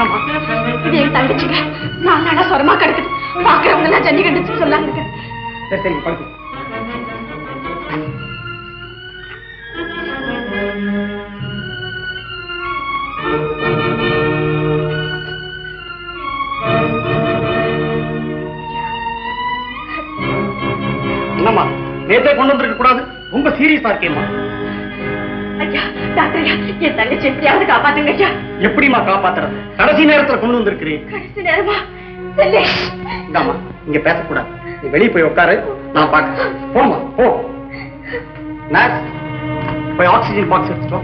என்னம்மா இது என் தங்கச்சிங்க நான் சொரமா கிடக்குது. பாக்குறவங்க எல்லாம் சொல்லாங்க சரி சரி படுத்து. என்னம்மா நேத்தே கொண்டு வந்திருக்க கூடாது ரொம்ப சீரியஸா இருக்கேம்மா. டாக்டர் ஐயா என் தங்கச்சி எப்படியாவது காப்பாத்துங்க ஐயா எப்படிம்மா காப்பாத்துறது? கடைசி நேரத்துல கொண்டு வந்திருக்கிறேன். கடைசி நேரமா? செல்லே. இந்தாம்மா இங்க பேசக்கூடாது. நீ வெளியே போய் உட்காரு நான் பார்க்கறேன். போமா போ. நர்ஸ் போய் ஆக்சிஜன் பாக்ஸ் எடுத்துட்டு வா.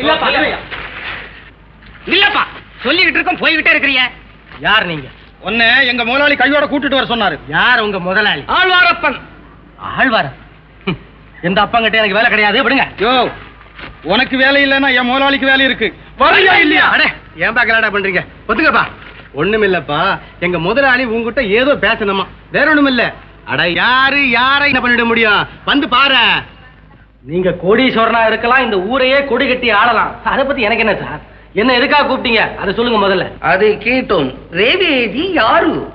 இல்லப்பா இல்லப்பா சொல்லிக்கிட்டு இருக்கோம் போய்கிட்டே இருக்கிறீங்க. யார் நீங்க? உன்னை எங்க முதலாளி கையோட கூட்டிட்டு வர சொன்னாரு. யார் உங்க முதலாளி? ஆழ்வாரப்பன். ஆழ்வார. எந்த அப்பங்கிட்ட எனக்கு வேலை கிடையாது. விடுங்க. யோ உனக்கு வேலை இல்லைன்னா என் முதலாளிக்கு வேலை இருக்கு. வரியா இல்லையா? அடே. ஏன்பா கலாடா பண்றீங்க? ஒத்துக்கப்பா ஒண்ணும் இல்லப்பா எங்க முதலாளி உங்ககிட்ட ஏதோ பேசணுமா? வேற ஒண்ணும் இல்ல அட யாரு யாரை என்ன பண்ணிட முடியும்? வந்து பாரு. நீங்க கோடீஸ்வரனா இருக்கலாம் இந்த ஊரையே கொடி கட்டி ஆளலாம் அதை பத்தி எனக்கு என்ன சார்? என்ன எதுக்காக கூப்பிட்டீங்க? அதை சொல்லுங்க முதல்ல. அது கேட்டோம். ரேவேதி யாரு?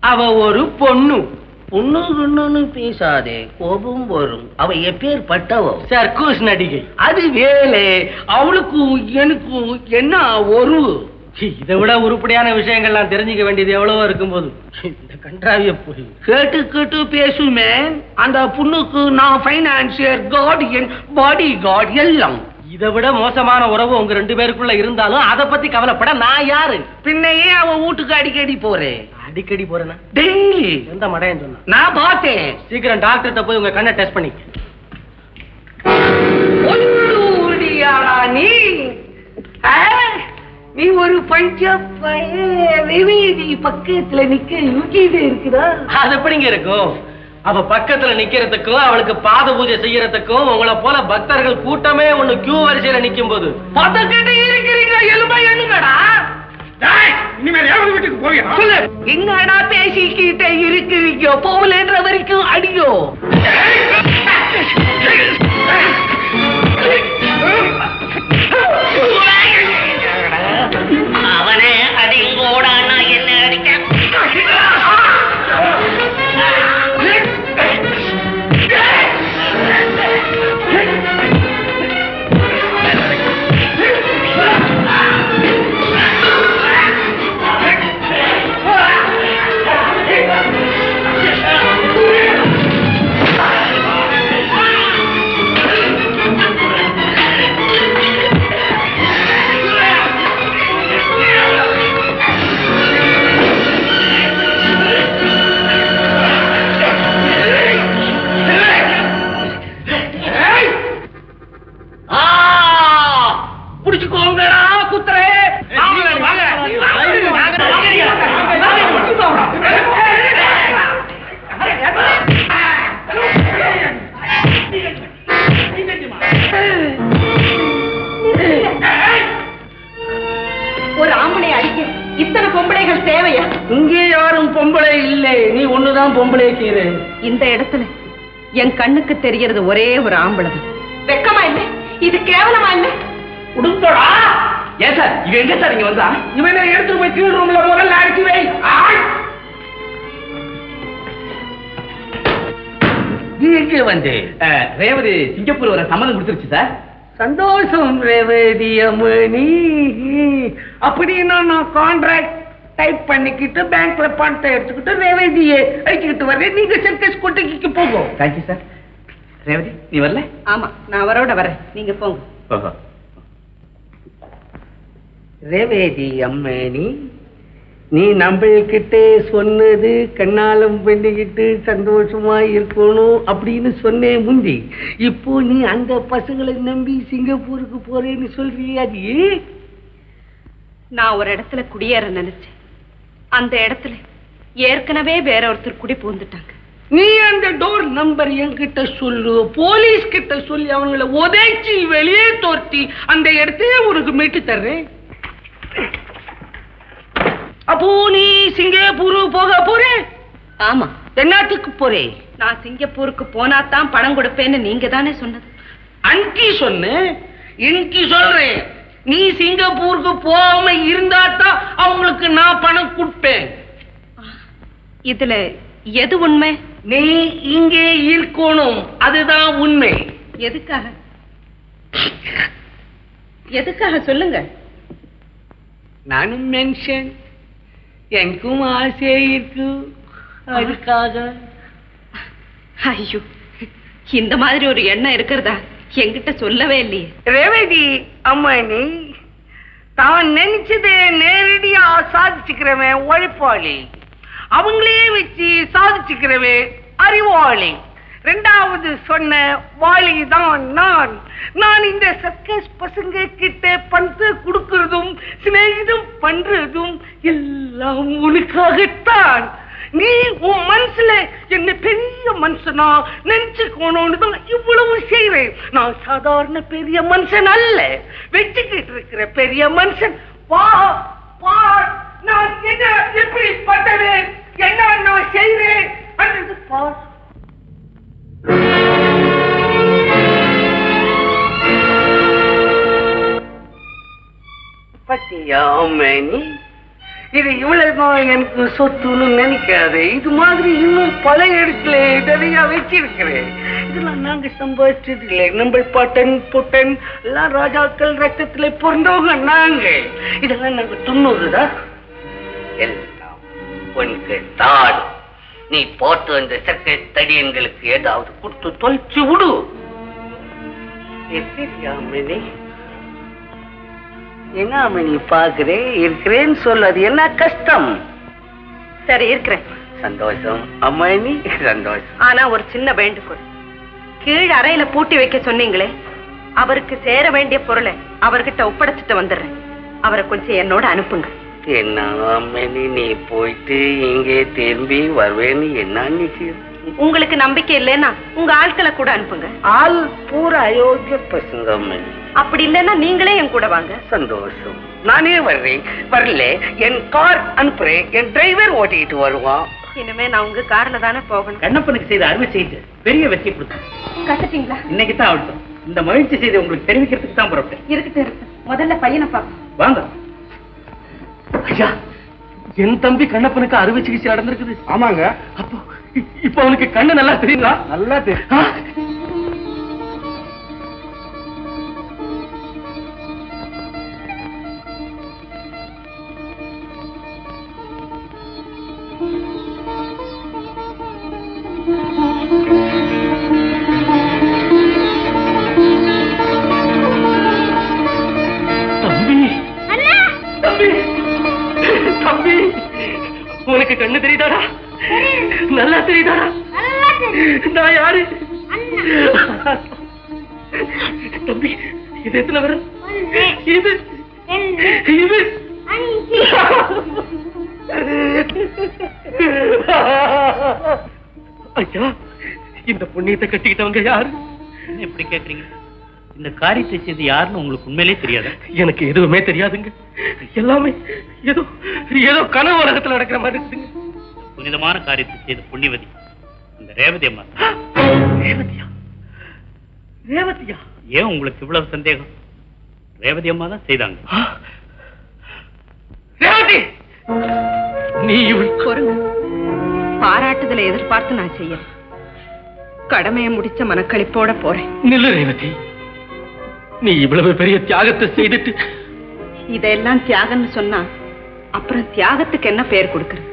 அவ ஒரு பொண்ணு. பொண்ணு பொண்ணுன்னு பேசாதே கோபம் வரும். அவ எப்பேற்பட்டவோ. சர்க்கூஸ் நடிகை. அது வேலை அவளுக்கும் எனக்கும் என்ன ஒரு? இதை விட உருப்படியான விஷயங்கள்லாம் தெரிஞ்சுக்க வேண்டியது எவ்வளவோ இருக்கும்போது இந்த கன்றாவிய போய் கேட்டு கேட்டு பேசுமே. அந்த பொண்ணுக்கு நான் பைனான்சியர் கார்டியன் பாடி கார்டு எல்லாம். இதை விட மோசமான உறவு உங்க ரெண்டு பேருக்குள்ள இருந்தாலும் அதை பத்தி கவலைப்பட நான் யாரு? பின்னையே அவன் வீட்டுக்கு அடிக்கடி போறேன் அடிக்கடி போறேன்னா டெய்லி எந்த மடையன் சொன்னா. நான் பார்த்தேன். சீக்கிரம் டாக்டர்கிட்ட போய் உங்க கண்ணை டெஸ்ட் பண்ணி. நீ. ஒரு பக்கத்துல நிக்க யூகிட்டு இருக்குதா? அது எப்படிங்க இருக்கும்? அவ பக்கத்துல நிக்கிறதுக்கும் அவளுக்கு பாத பூஜை செய்யறதுக்கும் உங்களை போல பக்தர்கள் கூட்டமே ஒண்ணு கியூ வரிசையில நிக்கும் போது பதக்கிட்ட இருக்கிறீங்க எலும்பை எண்ணுங்கடா. இனிமேல் வீட்டுக்கு போய் சொல்லு. எங்கடா பேசிக்கிட்டே இருக்கிறீங்க போகலன்ற வரைக்கும் அடியோ. கீரு இந்த இடத்துல என் கண்ணுக்கு தெரியறது ஒரே ஒரு ஆம்பளை. தான். வெக்கமா இல்ல? இது கேவலமா இல்ல? உடுங்கடா ஏன் சார்? இவன் எங்க சார் இங்க வந்தா? இவனை எடுத்து போய் கீழ் ரூம்ல முதல்ல அடிச்சு வை. ஆய்! நீ எங்க வந்து ரேவதி சிங்கப்பூர் வர சம்மதம் கொடுத்துருச்சு சார். சந்தோஷம் ரேவதி அம்மணி. அப்படின்னா நான் கான்ட்ராக்ட் டைப் பண்ணிக்கிட்டு பேங்க்ல பணத்தை எடுத்துக்கிட்டு ரேவதியை அழைச்சிக்கிட்டு வரேன் நீங்க சர்க்கஸ் கொட்டைக்கு போகும் தேங்க்யூ சார் ரேவதி நீ வரல? ஆமா நான் அவரோட வரேன். நீங்க போங்க. ரேவேதி அம்மணி நீ நம்மள்கிட்ட சொன்னது கண்ணாலம் பண்ணிக்கிட்டு சந்தோஷமா இருக்கணும் அப்படின்னு சொன்னேன் முந்தி இப்போ நீ அந்த பசங்களை நம்பி சிங்கப்பூருக்கு போறேன்னு சொல்றியே அது? நான் ஒரு இடத்துல குடியேற நினைச்சேன். அந்த இடத்துல ஏற்கனவே வேற ஒருத்தர் குடி பூந்துட்டாங்க நீ அந்த டோர் நம்பர் என்கிட்ட சொல்லு போலீஸ் கிட்ட சொல்லி அவங்கள உதைச்சி வெளியே தோர்த்தி அந்த இடத்தையே உனக்கு மீட்டு தர்றேன். அப்போ நீ சிங்கப்பூர் போக போறே? ஆமா. என்னத்துக்கு போறே? நான் சிங்கப்பூருக்கு போனா தான் பணம் கொடுப்பேன்னு நீங்க தானே சொன்னது. அன்கி சொன்னேன் இன்கி சொல்றேன். நீ சிங்கப்பூருக்கு போகாம இருந்தா தான் அவங்களுக்கு நான் பணம் கொடுப்பேன். இதுல எது உண்மை? நீ இங்கே இருக்கணும். அதுதான் உண்மை. எதுக்காக? எதுக்காக சொல்லுங்க? நானும் மென்ஷன். எனக்கும் ஆசை இருக்கு அதுக்காக. ஐயோ இந்த மாதிரி ஒரு எண்ணம் இருக்கிறதா? என்கிட்ட சொல்லவே இல்லையே. ரேவதி அம்மானி தான் நினைச்சதை நேரடியா சாதிச்சுக்கிறவன் உழைப்பாளி அவங்களே வச்சு சாதிச்சுக்கிறவன் அறிவாளி. ரெண்டாவது சொன்ன வாளி தான் நான். நான் இந்த சர்க்கஸ் பசங்க கிட்ட பணத்தை கொடுக்கறதும் சிநேகிதம் பண்றதும் எல்லாம் உனக்காகத்தான். நீ உன் மனசுல என்ன பெரிய மனுஷனா நினைச்சுக்கணும்னு தான் இவ்வளவு செய்றேன். நான் சாதாரண பெரிய மனுஷன் அல்ல. வச்சுக்கிட்டு இருக்கிற பெரிய மனுஷன். வா வா நான் என்ன எப்படி பண்ணுறேன் என்ன நான் செய்றேன் அல்லது பார் பத்தியா இது இவ்வளவுதான் எனக்கு சொத்துன்னு நினைக்காது. இது மாதிரி இன்னும் பல இடத்துல நிறைய வச்சிருக்கிறேன். இதெல்லாம் நாங்க சம்பாதிச்சது இல்லை நம்ம பாட்டன் பொட்டன் எல்லாம் ராஜாக்கள் ரத்தத்துல பிறந்தவங்க நாங்க. இதெல்லாம் நாங்க துண்ணுறதா எல்லாம் உனக்கு தான் நீ போட்டு அந்த சர்க்கரை தடியன்களுக்கு ஏதாவது கொடுத்து தொலைச்சு விடு. தெரியாமனே என்ன அம்மனி பாக்குறேன் இருக்கிறேன்னு சொல்லு அது என்ன கஷ்டம்? சரி இருக்கிறேன். சந்தோஷம். அம்மாயினி சந்தோஷம். ஆனா ஒரு சின்ன வேண்டுகோள். கீழ் அறையில பூட்டி வைக்க சொன்னீங்களே அவருக்கு சேர வேண்டிய பொருளை அவர்கிட்ட ஒப்படைச்சிட்டு வந்துடுறேன். அவரை கொஞ்சம் என்னோட அனுப்புங்க. என்ன அம்மனி நீ போயிட்டு இங்கே திரும்பி வருவேன்னு என்ன நிச்சயம்? உங்களுக்கு நம்பிக்கை இல்லைன்னா உங்க ஆட்களை கூட அனுப்புங்க. ஆள் பூரா அயோக்கிய பசங்க அப்படி இல்லைன்னா நீங்களே என் கூட வாங்க. சந்தோஷம். நானே வர்றேன். வரல என் கார் அனுப்புறேன். என் டிரைவர் ஓட்டிட்டு வருவான். இனிமே நான் உங்க கார்ல தானே போகணும். கண்ணப்பனுக்கு செய்த அறுவை செய்து பெரிய வெற்றி கொடுத்தேன் கத்துட்டீங்களா இன்னைக்கு தான் ஆகட்டும் இந்த மகிழ்ச்சி செய்தி உங்களுக்கு தெரிவிக்கிறதுக்கு தான் புறப்பட்டேன். இருக்கட்டும் இருக்கட்டும். முதல்ல பையனை பார்ப்போம். வாங்க. ஐயா என் தம்பி கண்ணப்பனுக்கு அறுவை சிகிச்சை நடந்திருக்குது. ஆமாங்க. அப்போ இப்போ அவனுக்கு கண்ணு நல்லா தெரியுங்களா நல்லா தெரியும். நான் யாரு? தம்பி இது எத்தனை வரும்? இது இது. ஐயா இந்த புண்ணியத்தை கட்டிக்கிட்டவங்க யாரு? என்ன இப்படி கேக்குறீங்க? இந்த காரியத்தை செய்து யாருன்னு உங்களுக்கு உண்மையிலே தெரியாதா? எனக்கு எதுவுமே தெரியாதுங்க. எல்லாமே ஏதோ ஏதோ கனவு உலகத்துல நடக்கிற மாதிரி இருக்குதுங்க. புனிதமான காரியத்தை செய்த புண்ணியவதி. இந்த ரேவதி அம்மா ரேவதியா? ரேவதியா? ஏன் உங்களுக்கு இவ்வளவு சந்தேகம்? ரேவதி அம்மா தான் செய்தாங்க! ரேவதி! நீ பாராட்டுதலை எதிர்பார்த்து நான் செய்யல கடமையை முடிச்ச மனக்களிப்போட போறேன். நில்லு ரேவதி. நீ இவ்வளவு பெரிய தியாகத்தை செய்துட்டு இதெல்லாம் தியாகம்னு சொன்னா அப்புறம் தியாகத்துக்கு என்ன பேர் கொடுக்கறது?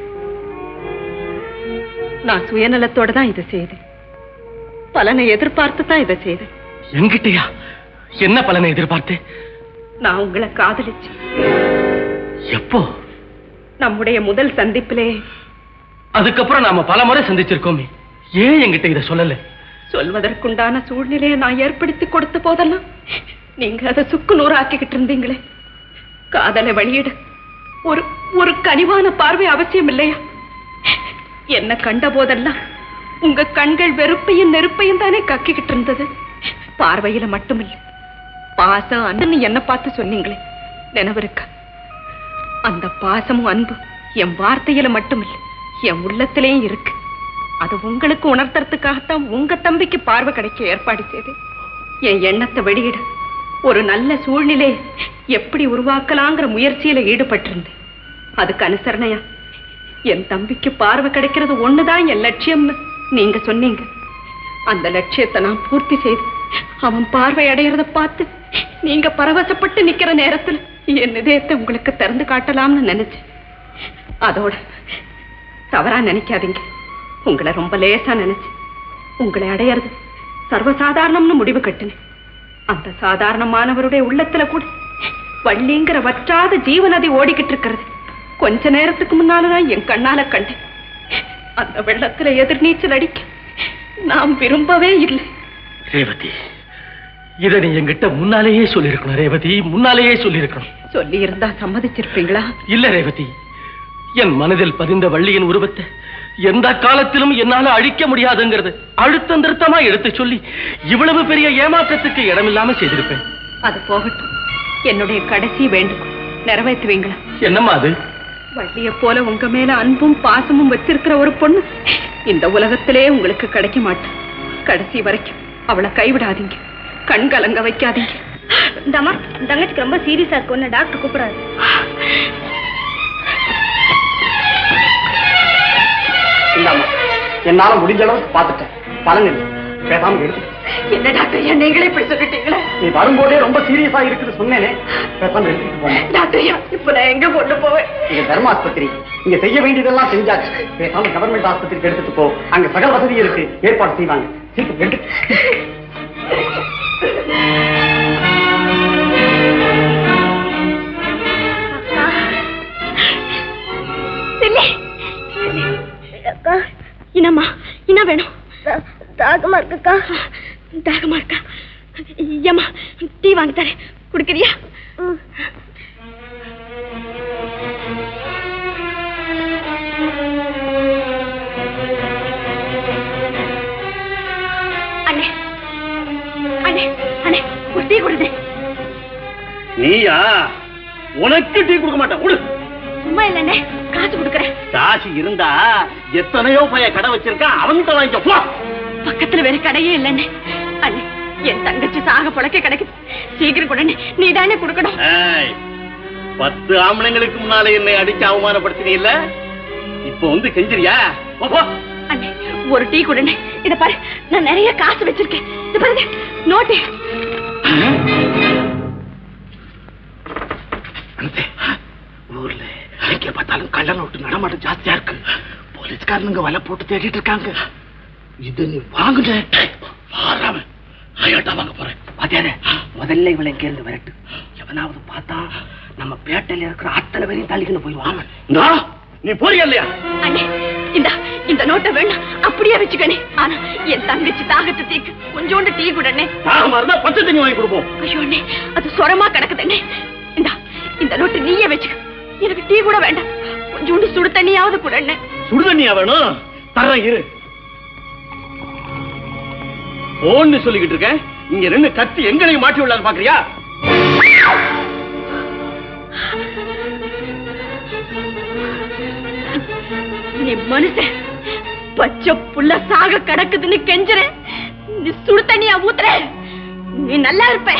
நான் சுயநலத்தோட தான் இதை செய்தேன். பலனை எதிர்பார்த்து தான் இதை செய்தேன். என்கிட்டயா? என்ன பலனை எதிர்பார்த்தேன் நான் உங்களை காதலிச்சேன். எப்போ? நம்முடைய முதல் சந்திப்பிலே. அதுக்கப்புறம் நாம பல முறை சந்திச்சிருக்கோமே. ஏன் என்கிட்ட இத சொல்லல? சொல்வதற்குண்டான சூழ்நிலையை நான் ஏற்படுத்தி கொடுத்த போதெல்லாம் நீங்க அதை சுக்கு நூறாக்கிக்கிட்டு இருந்தீங்களே. காதலை வெளியிட ஒரு ஒரு கனிவான பார்வை அவசியம் இல்லையா? என்ன கண்ட போதெல்லாம் உங்க கண்கள் வெறுப்பையும் நெருப்பையும் தானே கக்கிக்கிட்டு இருந்தது? பார்வையில மட்டுமில்லை. பாசம் அன்புன்னு என்ன பார்த்து சொன்னீங்களே நினைவிருக்க. அந்த பாசமும் அன்பு என் வார்த்தையில மட்டுமில்லை என் உள்ளத்திலேயும் இருக்கு. அது உங்களுக்கு உணர்த்துறதுக்காகத்தான் உங்க தம்பிக்கு பார்வை கிடைக்க ஏற்பாடு செய்து என் எண்ணத்தை வெளியிட ஒரு நல்ல சூழ்நிலை எப்படி உருவாக்கலாங்கிற முயற்சியில ஈடுபட்டிருந்தேன். அதுக்கு அனுசரணையா என் தம்பிக்கு பார்வை கிடைக்கிறது ஒண்ணுதான் என் லட்சியம்னு நீங்க சொன்னீங்க. அந்த லட்சியத்தை நான் பூர்த்தி செய்து அவன் பார்வை அடையிறத பார்த்து நீங்க பரவசப்பட்டு நிக்கிற நேரத்தில் என் இதயத்தை உங்களுக்கு திறந்து காட்டலாம்னு நினைச்சேன். அதோட தவறா நினைக்காதீங்க. உங்களை ரொம்ப லேசா நினைச்சு உங்களை அடையறது சர்வசாதாரணம்னு முடிவு கட்டுனேன். அந்த சாதாரணமானவருடைய உள்ளத்துல கூட வள்ளிங்கிற வற்றாத ஜீவநதி ஓடிக்கிட்டு இருக்கிறது. கொஞ்ச நேரத்துக்கு முன்னாலதான் என் கண்ணால கண்டேன். அந்த வெள்ளத்துல எதிர்நீச்சல் அடிக்க நாம் விரும்பவே இல்லை. ரேவதி இத நீ என்கிட்ட முன்னாலேயே சொல்லியிருக்கணும். ரேவதி முன்னாலேயே சொல்லியிருக்கணும். சொல்லி இருந்தா சம்மதிச்சிருப்பீங்களா? இல்ல ரேவதி என் மனதில் பதிந்த வள்ளியின் உருவத்தை எந்த காலத்திலும் என்னால அழிக்க முடியாதுங்கிறது அழுத்தம் திருத்தமா எடுத்து சொல்லி இவ்வளவு பெரிய ஏமாற்றத்துக்கு இடமில்லாம செய்திருப்பேன். அது போகட்டும். என்னுடைய கடைசி வேண்டுகோள். நிறைவேற்றுவீங்களா? என்னம்மா அது? வள்ளிய போல உங்க மேல அன்பும் பாசமும் வச்சிருக்கிற ஒரு பொண்ணு இந்த உலகத்திலே உங்களுக்கு கிடைக்க மாட்டேன். கடைசி வரைக்கும் அவளை கைவிடாதீங்க. கண் கலங்க வைக்காதீங்க. இந்தாம்மா தங்கச்சிக்கு ரொம்ப சீரியஸா இருக்கும்னு டாக்டர் கூப்பிடாரு இந்தாம்மா என்னால முடிஞ்ச அளவுக்கு பார்த்துட்டேன். பலன் இல்லை. பேசாம எடுத்து என்ன டாக்டர் நீங்களே இப்படி சொல்லிட்டீங்களே? நீ வரும்போதே ரொம்ப சீரியஸா இருக்குது சொன்னேனே. பேசாம எடுத்துட்டு போங்க. டாக்டர் இப்ப நான் எங்க கொண்டு போவேன்? இது தர்ம ஆஸ்பத்திரி. இங்க செய்ய வேண்டியதெல்லாம் செஞ்சாச்சு. பேசாம கவர்மெண்ட் ஆஸ்பத்திரிக்கு எடுத்துட்டு போ. அங்க சகல வசதி இருக்கு. ஏற்பாடு செய்வாங்க. சீக்கிரம் எடுத்து. என்னம்மா என்ன வேணும். தாகமா இருக்குக்கா? தாகமா இருக்கா? ஏம்மா டீ வாங்கி தரேன். குடிக்கிறியா? ம். அண்ணே அண்ணே அண்ணே ஒரு டீ கொடுங்க. நீயா? உனக்கு டீ கொடுக்க மாட்டேன். விடு சும்மா இல்லண்ணே காசு கொடுக்குறேன். காசு இருந்தா எத்தனையோ பைய கடை வச்சிருக்கா அவன்கிட்ட வாங்கிக்க. போ. பக்கத்துல வேற கடையே இல்லண்ணே அண்ணே என் தங்கச்சி சாக புழக்க கிடைக்குது. சீக்கிரம் கொடுண்ணே நீ தானே கொடுக்கணும் பத்து ஆம்பளைங்களுக்கு முன்னால என்னை அடிச்சு அவமானப்படுத்தினீ இல்ல இப்போ வந்து போ அண்ணே ஒரு டீ கொடுண்ணே. இத பாரு நான் நிறைய காசு வச்சிருக்கேன். இது பாருங்க நோட்டு. ஊர்ல எங்க பார்த்தாலும் கள்ள நோட்டு நடமாட்டம் ஜாஸ்தியா இருக்கு. போலீஸ்காரனுங்க வலை போட்டு தேடிட்டு இருக்காங்க. இது நீ வாங்குன வாராம. ஐயாட்டா வாங்க போறேன்? பாத்தியாரே முதல்ல இவளை இங்க இருந்து விரட்டு. எவனாவது பார்த்தா நம்ம பேட்டையில இருக்கிற அத்தனை பேரையும் தள்ளிக்கின்னு போய் நீ போறியா இல்லையா? இந்த இந்த நோட்டை வேணாம். அப்படியே வச்சுக்கணே ஆனா என் தங்கச்சி தாகத்தை தீக்கு கொஞ்சோண்டு டீ கொடுண்ணே. தாகமா இருந்தா பச்சை தண்ணி வாங்கி கொடுப்போம். ஐயோ அண்ணே அது சொரமா கிடக்குதுண்ணே இந்த இந்த நோட்டு நீயே வச்சுக்க. எனக்கு டீ கூட வேண்டாம். கொஞ்சோண்டு சுடு தண்ணியாவது கொடுண்ணே. சுடுதண்ணியா வேணும்? தர்றேன் இரு. போன்னு சொல்லிக்கிட்டு இருக்கேன். இங்க ரெண்டு கத்தி எங்கனையும் மாட்டி விடலான்னு பாக்குறியா? நீ மனுஷன். பச்சை புள்ள சாக கிடக்குதுன்னு கெஞ்சுற நீ சுடு தண்ணியா ஊத்துற. நீ நல்லா இருப்ப.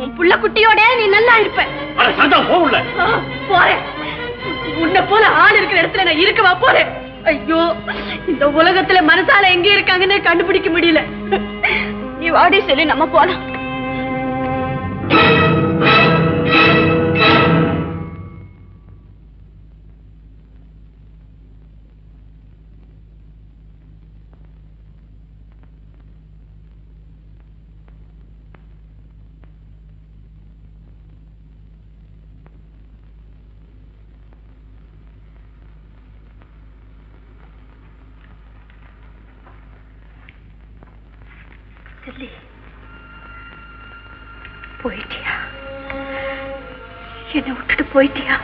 உன் புள்ள குட்டியோட நீ நல்லா இருப்ப. போறேன். உன்னை போல ஆள் இருக்கிற இடத்துல நான் இருக்கவா போறேன். ஐயோ இந்த உலகத்துல மனசால எங்க இருக்காங்கன்னு கண்டுபிடிக்க முடியல. நீ வாடி சொல்லி நம்ம போலாம் செல்லி. போயிட்டியா? என்னை விட்டுட்டு போயிட்டியா?